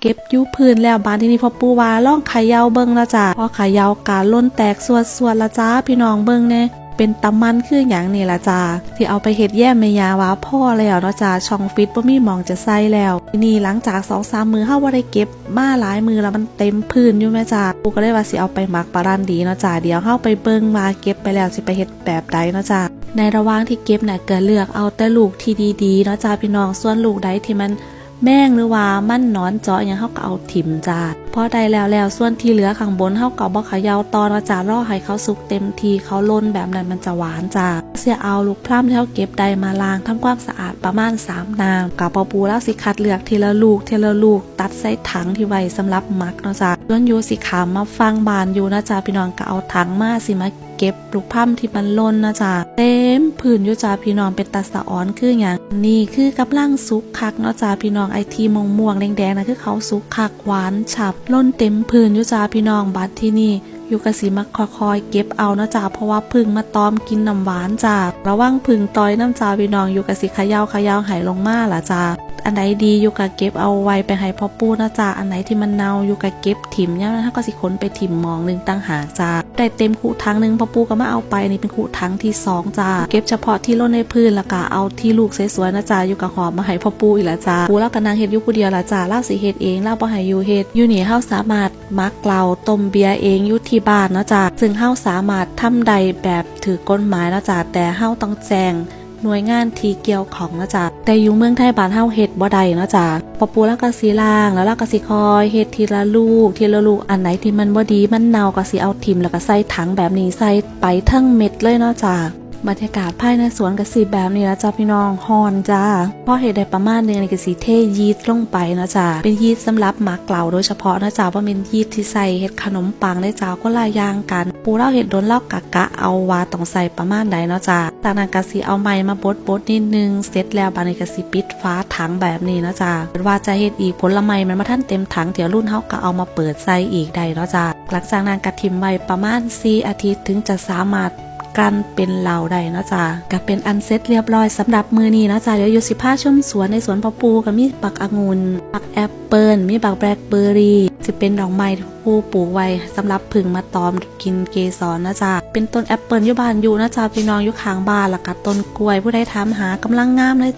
เก็บยุพื้นแล้วบานที่นี่พ่อปู่ว่าล่องเขย่าเบิงละจ้าพอเขย่ากาล้นแตกสวดสวดๆละจ้าพี่น้องเบิงแน่เป็นตำมันคืออย่างนี่ละจ้าที่เอาไปเฮ็ดแย่มแม่ยาว่าพ่อแล้วเนาะจ้าช่องฟิตบ่มีมองจะใส่แล้วทีนี่หลังจากสองสามมือเฮาบ่ได้เก็บมาหลายมือแล้วมันเต็มพื้นอยู่แม่จ้าปู่ก็เลยว่าสิเอาไปหมักปลารันดีเนาะจ้าเดี๋ยวเฮาไปเบิงมาเก็บไปแล้วสิไปเฮ็ดแบบใดเนาะจ้าในระหว่างที่เก็บน่ะก็เลือกเอาแต่ลูกที่ดีๆเนาะจ้าพี่น้องส่วนลูกใดที่มัน แม่งหรือว่ามันนอนเจาะอย่างเขาก็เอาถิ่มจ้าพอได้แล้วแล้วส่วนที่เหลือข้างบนเฮาก็บ่เขย่าตอนว่าจารอให้เขาสุกเต็มทีเขาล้นแบบนั้นมันจะหวานจ้าเสียเอาลูกพร่ำที่เฮาเก็บได้มาล้างทำความสะอาดประมาณ3น้ำกับปอปูแล้วสิคัดเลือกทีละลูกทีละลูก ตัดใส่ถังที่ไว้สำหรับมักเนาะจ้าส่วนยูสิขามมาฟังบานอยู่นะจ้าพี่น้องก็เอาถังมาสิมาเก็บลูกพร่ำที่มันล่นนะจ๊ะเต็มพื้นยูจ้าพี่น้องเป็นตาสะอ้อนคืออย่างนี่คือกำลังสุกคักเนาะจ้าพี่น้องไอทีม่วงม่วงแดงๆนะคือเขาสุกคักหวานฉับล้นเต็มพื้นยุจ้าพี่น้องบัดที่นี่อยู่กะสีมักคอยเก็บเอานะจ้าเพราะว่าพึ่งมาตอมกินน้ำหวานจ้าระวังพึ่งต่อยน้ำจ้าพี่น้องอยู่กะสีขยาวขยาวหายลงมาล่ะจ้า อันไหนดีอยู่กับเก็บเอาไว้ไปให้พ่อปู่นะจ๊ะอันไหนที่มันเน่าอยู่กับเก็บถิ่มเนี่ยนะถ้าก็สิค้นไปถิ่มมองหนึ่งตั้งหากจ้าได้เต็มคู่ทั้งหนึ่งพ่อปู่ก็มาเอาไปนี่เป็นคู่ทั้งที่สองจ้าเก็บเฉพาะที่ล้นในพื้นแล้วก็เอาที่ลูกสวยๆนะจ๊ะอยู่กับหอมมาให้พ่อปู่อีกล้วจ้าปู่เล่ากันนางเฮ็ดอยู่ผู้เดียวละจ้าเล่าสิเฮ็ดเองเล่าบ่ให้อยู่เฮ็ดอยู่นี่เฮาสามารถมักเกลาต้มเบียร์เองอยู่ที่บ้านนะจ้าซึ่งเฮาสามารถทำใดแบบถือกฎหมายนะจ้าแต่เฮาต้องแจ้งหน่วยงานที่เกี่ยวของนะจ๊ะ แต่อยู่เมืองไทยบานเฮาเฮ็ดบ่ได้นะจ๊ะปอปูแล้วก็สีล่างแล้วเราก็สีคอยเฮ็ดทีละลูก ทีละลูกอันไหนที่มันบ่ดีมันเน่าก็สีเอาทิมแล้วก็ใส่ถังแบบนี้ใส่ไปทั้งเม็ดเลยเนาะจ้ะ บรรยากาศภายในสวนกสิแบบนี้แล้วจ้ะพี่น้องฮอนจ้าเพอเฮ็ดได้ประมาณนึงนี่ก็สิเทยีสต์ลงไปนะจ้ะเป็นยีสต์สำหรับหมักเกลาโดยเฉพาะนะจ๊ะว่าเป็นยีสต์ที่ใส่เฮ็ดขนมปังได้จ้าก็ลายยางกัน ปูเล่าเห็ดโดนเล่ากะกะเอาวาต้องใส่ประมาณใดเนาะจ้าจากนั้นกะสิเอาไม้มาบดบดนิดนึงเสร็จแล้วบานนี้กะสิปิดฟ้าถังแบบนี้นะจ้าเป็นว่าจะเฮ็ดอีกผลไม้มันมาท่านเต็มถังเดี๋ยวรุ่นเฮาก็เอามาเปิดใส่อีกได้เนาะจ้าหลังจากนั้นกะทิมไว้ประมาณ4อาทิตย์ถึงจะสามารถ กันเป็นเหล่าใดเนาะจ้าก็เป็นอันเซ็ตเรียบร้อยสำหรับมือนี้เนาะจ้าเดี๋ยวอยู่สิพาชุ่มสวนในสวนพ่อปูก็มีปักองุ่นปักแอปเปิลมีปักแบล็คเบอร์รี่จะเป็นดอกไม้ผู้ปูปลูกไว้สำหรับผึ่งมาตอมกินเกสรนะจ๊ะเป็นต้นแอปเปิลอยู่บ้านอยู่นะจ๊ะพี่น้องอยู่ข้างบ้านแล้วก็ต้นกล้วยผู้ใดถามหากำลังงามเลย